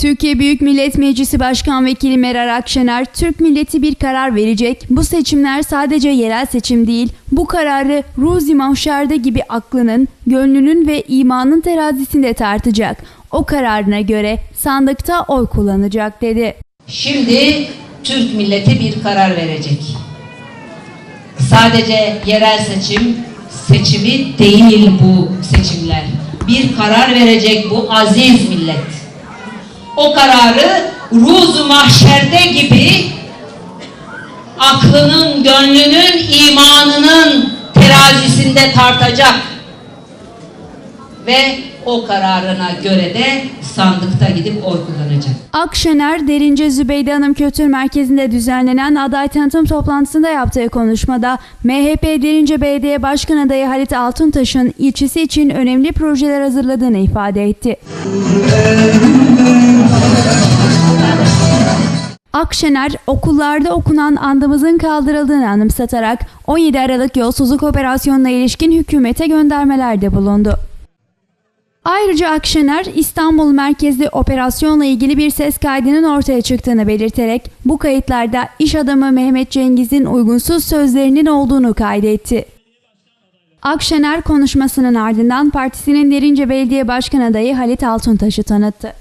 Türkiye Büyük Millet Meclisi Başkan Vekili Meral Akşener, Türk milleti bir karar verecek. Bu seçimler sadece yerel seçim değil, bu kararı Ruzi Mahşer'de gibi aklının, gönlünün ve imanın terazisinde tartacak. O kararına göre sandıkta oy kullanacak dedi. Şimdi Türk milleti bir karar verecek. Sadece yerel seçim seçimi değil bu seçimler. Bir karar verecek bu aziz millet. O kararı ruzu mahşerde gibi aklının, gönlünün, imanının terazisinde tartacak. Ve o kararına göre de sandıkta gidip oy kullanacak. Akşener, Derince Zübeyde Hanım Kültür Merkezi'nde düzenlenen aday tanıtım toplantısında yaptığı konuşmada MHP Derince Belediye Başkan adayı Halit Altuntaş'ın ilçesi için önemli projeler hazırladığını ifade etti. Akşener, okullarda okunan andımızın kaldırıldığını anımsatarak 17 Aralık yolsuzluk operasyonuna ilişkin hükümete göndermelerde bulundu. Ayrıca Akşener İstanbul merkezli operasyonla ilgili bir ses kaydının ortaya çıktığını belirterek bu kayıtlarda iş adamı Mehmet Cengiz'in uygunsuz sözlerinin olduğunu kaydetti. Akşener konuşmasının ardından partisinin Derince Belediye Başkan adayı Halit Altuntaş'ı tanıttı.